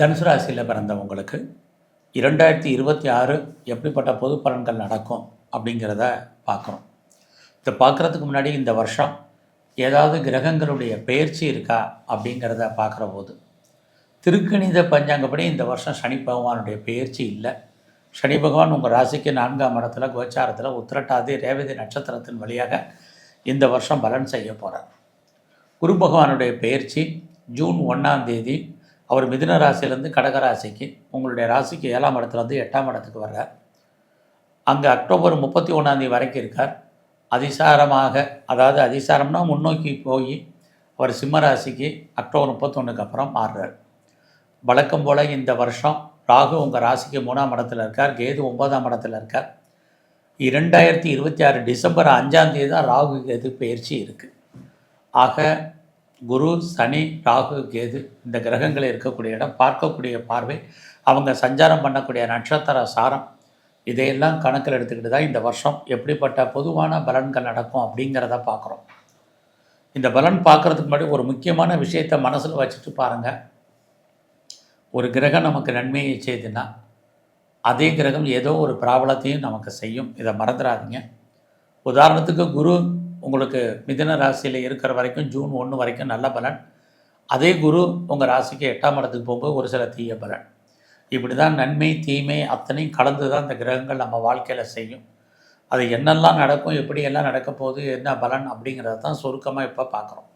தனுசு ராசியில் பிறந்தவங்களுக்கு இரண்டாயிரத்தி இருபத்தி ஆறு எப்படிப்பட்ட பொது பலன்கள் நடக்கும் அப்படிங்கிறத பார்க்குறோம் இதை பார்க்குறதுக்கு முன்னாடி இந்த வருஷம் ஏதாவது கிரகங்களுடைய பெயர்ச்சி இருக்கா அப்படிங்கிறத பார்க்குற போது திருக்கணித பஞ்சாங்கப்படி இந்த வருஷம் சனி பகவானுடைய பெயர்ச்சி இல்லை. சனி பகவான் உங்கள் ராசிக்கு நான்காம் இடத்துல கோச்சாரத்தில் உத்திரட்டாதி ரேவதி நட்சத்திரத்தின் வழியாக இந்த வருஷம் பலன் செய்ய போகிறார் குரு பகவானுடைய பெயர்ச்சி ஜூன் ஒன்றாம் தேதி அவர் மிதுன ராசியிலேருந்து கடக ராசிக்கு உங்களுடைய ராசிக்கு ஏழாம் இடத்துலேருந்து எட்டாம் இடத்துக்கு வர்றார். அங்கே அக்டோபர் முப்பத்தி ஒன்றாந்தேதி வரைக்கும் இருக்கார். அதிசாரமாக அதாவது அதிசாரம்னா முன்னோக்கி போய் அவர் சிம்ம ராசிக்கு அக்டோபர் முப்பத்தொன்றுக்கு அப்புறம் மாறுறார். வழக்கம் போல் இந்த வருஷம் ராகு உங்கள் ராசிக்கு மூணாம் இடத்துல இருக்கார் கேது ஒன்பதாம் இடத்துல இருக்கார். இரண்டாயிரத்தி இருபத்தி ஆறு டிசம்பர் அஞ்சாந்தேதி தான் ராகு கேது பயிற்சி இருக்குது ஆக குரு சனி ராகு கேது இந்த கிரகங்கள் இருக்கக்கூடிய இடம் பார்க்கக்கூடிய பார்வை அவங்க சஞ்சாரம் பண்ணக்கூடிய நட்சத்திர சாரம் இதையெல்லாம் கணக்கில் எடுத்துக்கிட்டு தான் இந்த வருஷம் எப்படிப்பட்ட பொதுவான பலன்கள் நடக்கும் அப்படிங்கிறத பார்க்குறோம். இந்த பலன் பார்க்குறதுக்கு முன்னாடி ஒரு முக்கியமான விஷயத்தை மனசில் வச்சுட்டு பாருங்கள் ஒரு கிரகம் நமக்கு நன்மையை செய்துன்னா அதே கிரகம் ஏதோ ஒரு பிராபலத்தையும் நமக்கு செய்யும். இதை மறந்துடாதீங்க. உதாரணத்துக்கு குரு உங்களுக்கு மிதன ராசியில் இருக்கிற வரைக்கும் ஜூன் ஒன்று வரைக்கும் நல்ல பலன். அதே குரு உங்கள் ராசிக்கு எட்டாம் இடத்துக்கு போகும்போது ஒரு சில தீய பலன். இப்படி தான் நன்மை தீமை அத்தனையும் கலந்து தான் இந்த கிரகங்கள் நம்ம வாழ்க்கையில் செய்யும். அது என்னெல்லாம் நடக்கும் எப்படியெல்லாம் நடக்க போகுது என்ன பலன் அப்படிங்கிறத தான் சுருக்கமாக இப்போ பார்க்குறோம்.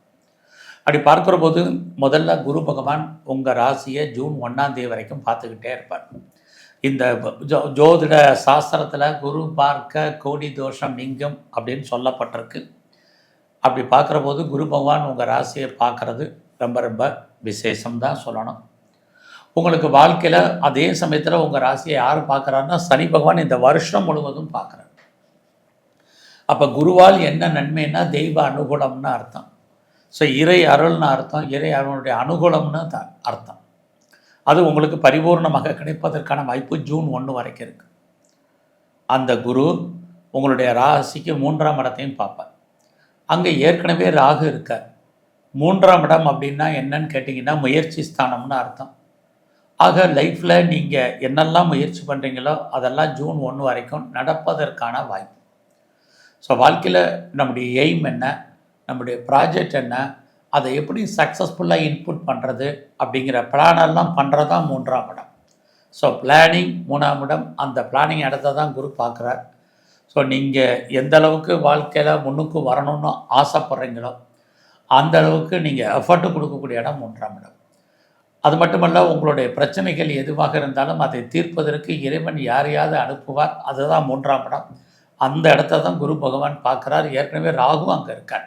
அப்படி பார்க்குற போது முதல்ல குரு பகவான் உங்கள் ராசியை ஜூன் ஒன்றாம் தேதி வரைக்கும் பார்த்துக்கிட்டே இருப்பார். இந்த ஜோ ஜோதிட சாஸ்திரத்தில் குரு பார்க்க கோடி தோஷம் நீங்கும் அப்படின்னு சொல்லப்பட்டிருக்கு. அப்படி பார்க்குற போது குரு பகவான் உங்கள் ராசியை பார்க்குறது ரொம்ப ரொம்ப விசேஷம் தான் சொல்லணும். உங்களுக்கு வாழ்க்கையில் அதே சமயத்தில் உங்கள் ராசியை யார் பார்க்குறாருன்னா சனி பகவான் இந்த வருஷம் முழுவதும் பார்க்குறாரு. அப்போ குருவால் என்ன நன்மைன்னா தெய்வ அனுகூலம்னு அர்த்தம். ஸோ இறை அருள்னு அர்த்தம் இறை அருளுடைய அனுகூலம்னு த அர்த்தம். அது உங்களுக்கு பரிபூர்ணமாக கிடைப்பதற்கான வாய்ப்பு ஜூன் ஒன்று வரைக்கும் இருக்குது அந்த குரு உங்களுடைய ராசிக்கு மூன்றாம் இடத்தையும் பார்ப்பார். அங்கே ஏற்கனவே ராகு இருக்கார். மூன்றாம் இடம் அப்படின்னா என்னன்னு கேட்டிங்கன்னா முயற்சி ஸ்தானம்னு அர்த்தம். ஆக லைஃப்பில் நீங்கள் என்னெல்லாம் முயற்சி பண்ணுறீங்களோ அதெல்லாம் ஜூன் ஒன்று வரைக்கும் நடப்பதற்கான வாய்ப்பு. ஸோ வாழ்க்கையில் நம்முடைய எய்ம் என்ன? நம்முடைய ப்ராஜெக்ட் என்ன? அதை எப்படி சக்ஸஸ்ஃபுல்லாக இன்புட் பண்ணுறது அப்படிங்கிற பிளானெல்லாம் பண்ணுறது தான் மூன்றாம் இடம். ஸோ பிளானிங் மூணாம் இடம். அந்த பிளானிங் இடத்த தான் குரு பார்க்குறார். ஸோ நீங்கள் எந்த அளவுக்கு வாழ்க்கையில் முன்னுக்கு வரணும்னு ஆசைப்பட்றீங்களோ அந்த அளவுக்கு நீங்கள் எஃபர்ட் கொடுக்கக்கூடிய இடம் மூன்றாம் இடம். அது மட்டுமல்ல உங்களுடைய பிரச்சனைகள் எதுவாக இருந்தாலும் அதை தீர்ப்பதற்கு இறைவன் யாரையாவது அனுப்புவார். அதுதான் மூன்றாம் இடம். அந்த இடத்த தான் குரு பகவான் பார்க்குறார். ஏற்கனவே ராகு அங்கே இருக்கார்.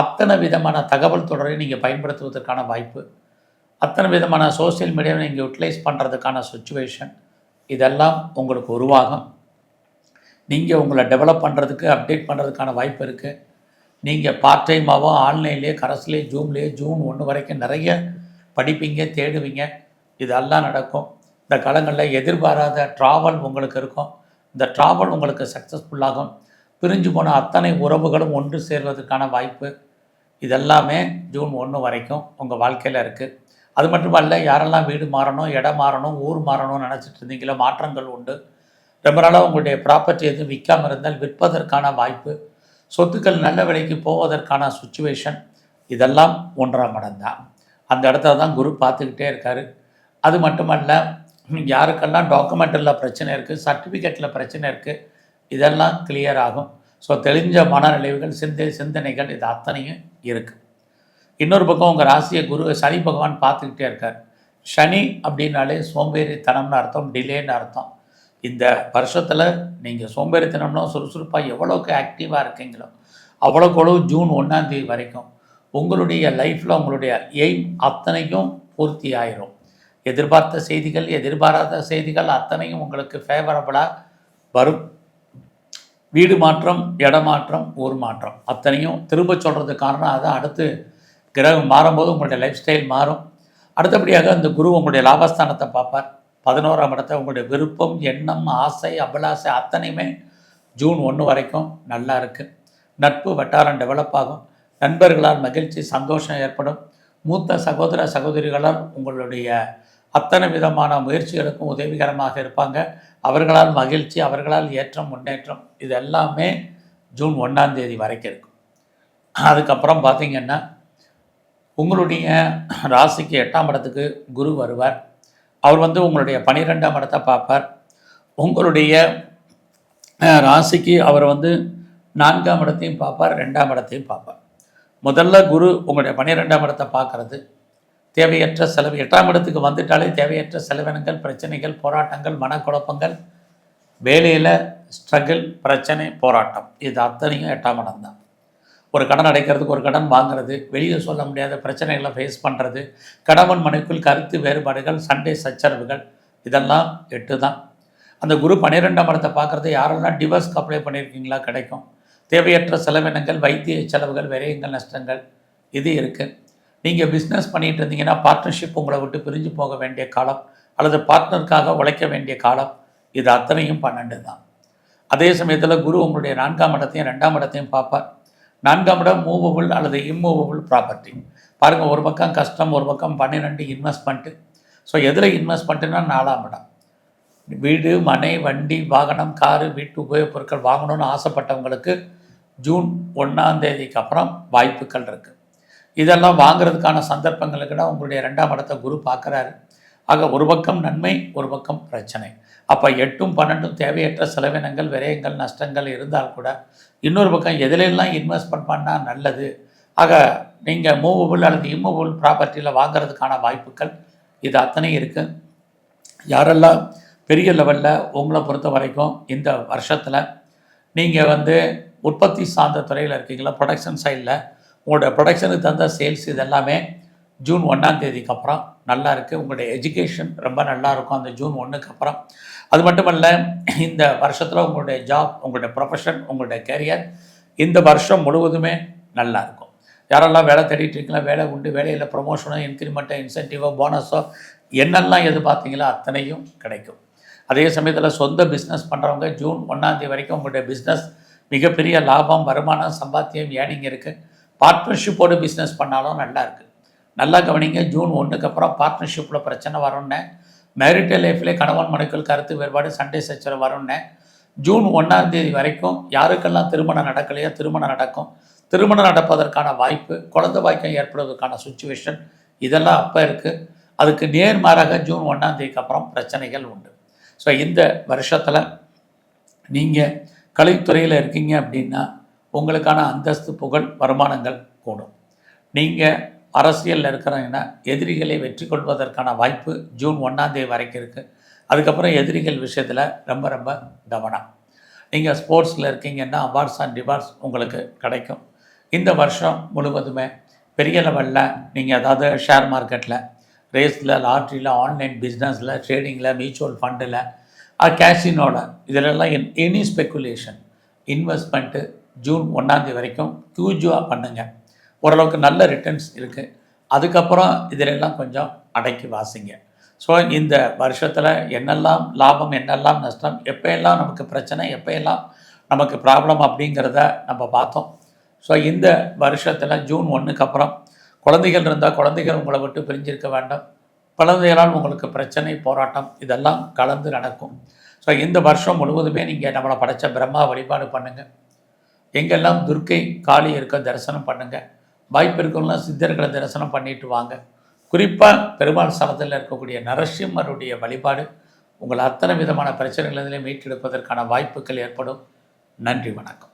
அத்தனை விதமான தகவல் தொடரை நீங்கள் பயன்படுத்துவதற்கான வாய்ப்பு அத்தனை விதமான சோஷியல் மீடியாவை நீங்கள் யூட்டிலைஸ் பண்ணுறதுக்கான சுச்சுவேஷன் இதெல்லாம் உங்களுக்கு உருவாகும். நீங்கள் உங்களை டெவலப் பண்ணுறதுக்கு அப்டேட் பண்ணுறதுக்கான வாய்ப்பு இருக்குது நீங்கள் பார்ட் டைமாகவோ ஆன்லைன்லேயே கரஸ்லேயே ஜூம்லேயே ஜூன் ஒன்று வரைக்கும் நிறைய படிப்பீங்க தேடுவீங்க. இதெல்லாம் நடக்கும். இந்த காலங்களில் எதிர்பாராத ட்ராவல் உங்களுக்கு இருக்கும். இந்த ட்ராவல் உங்களுக்கு சக்ஸஸ்ஃபுல்லாகும் பிரிஞ்சு போன அத்தனை உறவுகளும் ஒன்று சேர்வதற்கான வாய்ப்பு. இதெல்லாமே ஜூன் ஒன்று வரைக்கும் உங்கள் வாழ்க்கையில் இருக்குது அது மட்டுமல்ல யாரெல்லாம் வீடு மாறணும் இடம் மாறணும் ஊர் மாறணும்னு நினச்சிட்டு இருந்தீங்களோ மாற்றங்கள் உண்டு. ரொம்ப நாளாக உங்களுடைய ப்ராப்பர்ட்டி எதுவும் விற்காமல் இருந்தால் விற்பதற்கான வாய்ப்பு சொத்துக்கள் நல்ல விலைக்கு போவதற்கான சுச்சுவேஷன் இதெல்லாம் ஒன்றாம் இடம் தான். அந்த இடத்துல தான் குரு பார்த்துக்கிட்டே இருக்கார். அது மட்டுமல்ல யாருக்கெல்லாம் டாக்குமெண்ட்டில் பிரச்சனை இருக்குது சர்டிஃபிகேட்டில் பிரச்சனை இருக்குது இதெல்லாம் கிளியர் ஆகும். ஸோ தெளிஞ்ச மனநிலைவுகள் சிந்தை சிந்தனைகள் இது அத்தனையும் இருக்குது இன்னொரு பக்கம் உங்கள் ராசியை குரு சனி பகவான் பார்த்துக்கிட்டே இருக்கார். சனி அப்படின்னாலே சோம்பேறித்தனம்னு அர்த்தம் டிலேன்னு அர்த்தம். இந்த வருஷத்தில் நீங்கள் சோம்பேறித்தனம்னா சுறுசுறுப்பாக எவ்வளோக்கு ஆக்டிவாக இருக்கீங்களோ அவ்வளோக்கு ஜூன் ஒன்றாந்தேதி வரைக்கும் உங்களுடைய லைஃப்பில் உங்களுடைய எய்ம் அத்தனையும் பூர்த்தி ஆயிரும். எதிர்பார்த்த செய்திகள் எதிர்பாராத செய்திகள் அத்தனையும் உங்களுக்கு ஃபேவரபுளாக வரும். வீடு மாற்றம் இடமாற்றம் ஊர் மாற்றம். அத்தனையும் திரும்ப சொல்கிறதுக்கு காரணம் அதான் அடுத்து கிரகம் மாறும்போது உங்களுடைய லைஃப் ஸ்டைல் மாறும். அடுத்தபடியாக அந்த குரு உங்களுடைய லாபஸ்தானத்தை பார்ப்பார். பதினோராம் இடத்தை உங்களுடைய விருப்பம் எண்ணம் ஆசை அபிலாசை அத்தனையுமே ஜூன் ஒன்று வரைக்கும் நல்லா இருக்குது நட்பு வட்டாரம் டெவலப் ஆகும். நண்பர்களால் மகிழ்ச்சி சந்தோஷம் ஏற்படும். மூத்த சகோதர சகோதரிகளால் உங்களுடைய அத்தனை விதமான முயற்சிகளுக்கும் உதவிகரமாக இருப்பாங்க. அவர்களால் மகிழ்ச்சி அவர்களால் ஏற்றம் முன்னேற்றம் இது எல்லாமே ஜூன் ஒன்றாம் தேதி வரைக்கும் இருக்கும். அதுக்கப்புறம் பார்த்தீங்கன்னா உங்களுடைய ராசிக்கு எட்டாம் இடத்துக்கு குரு வருவார். அவர் வந்து உங்களுடைய பனிரெண்டாம் இடத்தை பார்ப்பார். உங்களுடைய ராசிக்கு அவர் வந்து நான்காம் இடத்தையும் பார்ப்பார் ரெண்டாம் இடத்தையும் பார்ப்பார். முதல்ல குரு உங்களுடைய பன்னிரெண்டாம் இடத்தை பார்க்குறது. தேவையற்ற செலவு. எட்டாம் இடத்துக்கு வந்துட்டாலே தேவையற்ற செலவினங்கள் பிரச்சனைகள் போராட்டங்கள் மனக்குழப்பங்கள் வேலையில் ஸ்ட்ரகிள் பிரச்சனை போராட்டம். இது அத்தனையும் எட்டாம் இடம் தான். ஒரு கடன் அடைக்கிறதுக்கு ஒரு கடன் வாங்குறது வெளியே சொல்ல முடியாத பிரச்சனைகளை ஃபேஸ் பண்ணுறது கணவன் மனைக்குள் கருத்து வேறுபாடுகள் சண்டை சச்சரவுகள் இதெல்லாம் எட்டு தான். அந்த குரு பன்னிரெண்டாம் இடத்தை பார்க்குறது யாரெல்லாம் டிவர்ஸ்க்கு அப்ளை பண்ணியிருக்கீங்களா கிடைக்கும். தேவையற்ற செலவினங்கள் வைத்திய செலவுகள் விரயங்கள் நஷ்டங்கள் இது இருக்குது நீங்கள் பிஸ்னஸ் பண்ணிகிட்டு இருந்தீங்கன்னா பார்ட்னர்ஷிப் உங்களை விட்டு பிரிஞ்சு போக வேண்டிய காலம் அல்லது பார்ட்னருக்காக உழைக்க வேண்டிய காலம் இது அத்தனையும் பன்னெண்டு தான். அதே சமயத்தில் குரு உங்களுடைய நான்காம் இடத்தையும் ரெண்டாம் இடத்தையும் பார்ப்பார். நான்காம் இடம் மூவபுள் அல்லது இம்மூவபுள் ப்ராப்பர்ட்டி பாருங்கள் ஒரு பக்கம் கஷ்டம் ஒரு பக்கம் பன்னிரெண்டு இன்வெஸ்ட்மெண்ட்டு ஸோ எதில் இன்வெஸ்ட்மெண்ட்டுனா நாலாம் இடம். வீடு மனை வண்டி வாகனம் காரு வீட்டு உபயோகப் பொருட்கள் வாங்கணும்னு ஆசைப்பட்டவங்களுக்கு ஜூன் ஒன்றாம் தேதிக்கு அப்புறம் வாய்ப்புகள் இருக்குது இதெல்லாம் வாங்குறதுக்கான சந்தர்ப்பங்களுக்கு தான் உங்களுடைய ரெண்டாம் இடத்தை குரு பார்க்குறாரு. ஆக ஒரு பக்கம் நன்மை ஒரு பக்கம் பிரச்சனை. அப்போ எட்டும் பன்னெண்டும் தேவையற்ற செலவினங்கள் விரயங்கள் நஷ்டங்கள் இருந்தால் கூட இன்னொரு பக்கம் எதிலெல்லாம் இன்வெஸ்ட்மெண்ட் பண்ணால் நல்லது. ஆக நீங்கள் மூவபிள் அல்லது இம்மூவபிள் ப்ராப்பர்ட்டியில் வாங்குறதுக்கான வாய்ப்புகள் இது அத்தனை இருக்குது யாரெல்லாம் பெரிய லெவலில் உங்களை பொறுத்த வரைக்கும் இந்த வருஷத்தில் நீங்கள் வந்து உற்பத்தி சார்ந்த துறையில் இருக்கீங்களா ப்ரொடக்ஷன் சைடில் உங்களோட ப்ரொடக்ஷனுக்கு தகுந்த சேல்ஸ் இது எல்லாமே ஜூன் ஒன்றாம் தேதிக்கு அப்புறம் நல்லா இருக்குது உங்களுடைய எஜுகேஷன் ரொம்ப நல்லா இருக்கும் அந்த ஜூன் ஒன்றுக்கு அப்புறம். அது மட்டுமல்ல இந்த வருஷத்தில் உங்களுடைய ஜாப் உங்களுடைய ப்ரொஃபஷன் உங்களுடைய கேரியர் இந்த வருஷம் முழுவதுமே நல்லா இருக்கும். யாரெல்லாம் வேலை தேடிட்டு இருக்கீங்களா வேலை உண்டு வேலையில் ப்ரொமோஷனோ இன்க்ரிமெண்ட்டோ இன்சென்டிவோ போனஸோ என்னெல்லாம் எதிர்பார்த்தீங்களோ அத்தனையும் கிடைக்கும். அதே சமயத்தில் சொந்த பிஸ்னஸ் பண்ணுறவங்க ஜூன் ஒன்றாந்தேதி வரைக்கும் உங்களுடைய பிஸ்னஸ் மிகப்பெரிய லாபம் வருமானம் சம்பாத்தியம் ஏனிங் இருக்குது பார்ட்னர்ஷிப்போடு பிஸ்னஸ் பண்ணாலும் நல்லா இருக்குது நல்லா கவனிங்க ஜூன் ஒன்றுக்கு அப்புறம் பார்ட்னர்ஷிப்பில் பிரச்சனை வரும்னு. மேரிட்டல் லைஃப்லேயே கணவன் மனைக்குள் கருத்து வேறுபாடு சண்டை சச்சரவு வரும்னு. ஜூன் ஒன்றாம் தேதி வரைக்கும் யாருக்கெல்லாம் திருமணம் நடக்கலையோ திருமணம் நடக்கும். திருமணம் நடப்பதற்கான வாய்ப்பு குழந்தை பாக்கியம் ஏற்படுவதற்கான சுச்சுவேஷன் இதெல்லாம் அப்போ இருக்குது அதுக்கு நேர்மாறாக ஜூன் ஒன்றாம் தேதிக்கு அப்புறம் பிரச்சனைகள் உண்டு. ஸோ இந்த வருஷத்தில் நீங்கள் கலைத்துறையில் இருக்கீங்க அப்படின்னா உங்களுக்கான அந்தஸ்து புகழ் வருமானங்கள் கூடும். நீங்கள் அரசியலில் இருக்கிறீங்கன்னா எதிரிகளை வெற்றி கொள்வதற்கான வாய்ப்பு ஜூன் ஒன்றாந்தேதி வரைக்கும் இருக்குது அதுக்கப்புறம் எதிரிகள் விஷயத்தில் ரொம்ப ரொம்ப கவனம். நீங்கள் ஸ்போர்ட்ஸில் இருக்கீங்கன்னா அவார்ட்ஸ் அண்ட் டிவார்ட்ஸ் உங்களுக்கு கிடைக்கும். இந்த வருஷம் முழுவதுமே பெரிய லெவலில் நீங்கள் அதாவது ஷேர் மார்க்கெட்டில் ரேஸில் லாட்ரியில் ஆன்லைன் பிஸ்னஸில் ட்ரேடிங்கில் மியூச்சுவல் ஃபண்டில் கேஷினோட இதிலெல்லாம் எனி ஸ்பெக்குலேஷன் இன்வெஸ்ட்மெண்ட்டு ஜூன் ஒன்றாந்தேதி வரைக்கும் க்யூஜுவாக பண்ணுங்கள் ஓரளவுக்கு நல்ல ரிட்டர்ன்ஸ் இருக்குது அதுக்கப்புறம் இதிலெல்லாம் கொஞ்சம் அடக்கி வாசிங்க. ஸோ இந்த வருஷத்தில் என்னெல்லாம் லாபம் என்னெல்லாம் நஷ்டம் எப்போயெல்லாம் நமக்கு பிரச்சனை எப்போயெல்லாம் நமக்கு ப்ராப்ளம் அப்படிங்கிறத நம்ம பார்த்தோம். ஸோ இந்த வருஷத்தில் ஜூன் ஒன்றுக்கு அப்புறம் குழந்தைகள் இருந்தால் குழந்தைகள் உங்களை விட்டு பிரிஞ்சிருக்க வேண்டாம். குழந்தைகளால் உங்களுக்கு பிரச்சனை போராட்டம் இதெல்லாம் கலந்து நடக்கும். ஸோ இந்த வருஷம் முழுவதுமே நீங்கள் நம்மளை படைச்ச பிரம்மா வழிபாடு பண்ணுங்கள் எங்கெல்லாம் துர்க்கை காளி இருக்க தரிசனம் பண்ணுங்கள் வாய்ப்பு இருக்கவங்களாம் சித்தர்களை தரிசனம் பண்ணிட்டு வாங்க. குறிப்பாக பெருமாள் சலத்தில் இருக்கக்கூடிய நரசிம்மருடைய வழிபாடு உங்கள் அத்தனை விதமான பிரச்சனைகளிலே மீட்டெடுப்பதற்கான வாய்ப்புகள் ஏற்படும். நன்றி வணக்கம்.